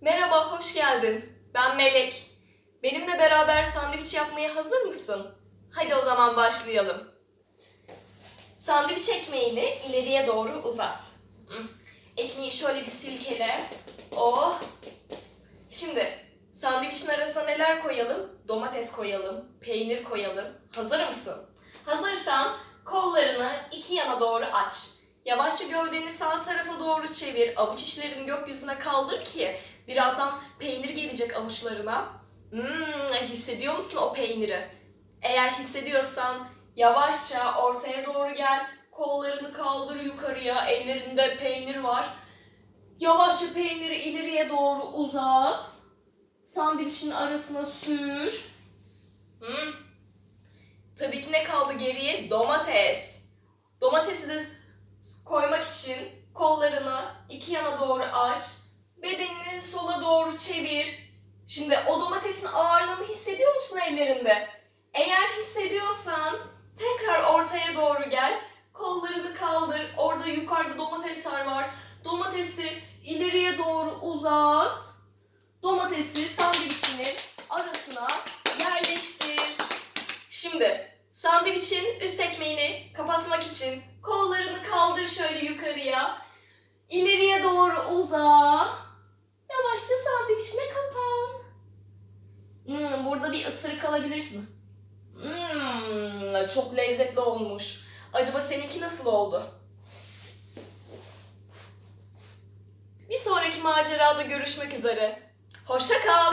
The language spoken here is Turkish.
Merhaba, hoş geldin. Ben Melek. Benimle beraber sandviç yapmaya hazır mısın? Hadi o zaman başlayalım. Sandviç ekmeğini ileriye doğru uzat. Ekmeği şöyle bir silkele. Oh. Şimdi sandviçin arasına neler koyalım? Domates koyalım, peynir koyalım. Hazır mısın? Hazırsan kollarını iki yana doğru aç. Yavaşça gövdeni sağ tarafa doğru çevir. Avuç içlerini gökyüzüne kaldır ki birazdan peynir gelecek avuçlarına. Hmm, hissediyor musun o peyniri? Eğer hissediyorsan yavaşça ortaya doğru gel. Kollarını kaldır yukarıya. Ellerinde peynir var. Yavaşça peyniri ileriye doğru uzat. Sandviçin arasına sür. Hmm. Tabii ki ne kaldı geriye? Domates. Domatesi de koymak için kollarını iki yana doğru aç. Bedenini sola doğru çevir. Şimdi o domatesin ağırlığını hissediyor musun ellerinde? Eğer hissediyorsan tekrar ortaya doğru gel. Kollarını kaldır. Orada yukarıda domatesler var. Domatesi ileriye doğru uzat. Domatesi sandviçinin arasına yerleştir. Şimdi sandviçin üst ekmeğini kapatmak için kollarını kaldır şöyle yukarıya. İleriye doğru uza. Yavaşça sandviçine kapan. Hmm, burada bir ısırık alabilirsin. Hmm, çok lezzetli olmuş. Acaba seninki nasıl oldu? Bir sonraki macerada görüşmek üzere. Hoşça kal.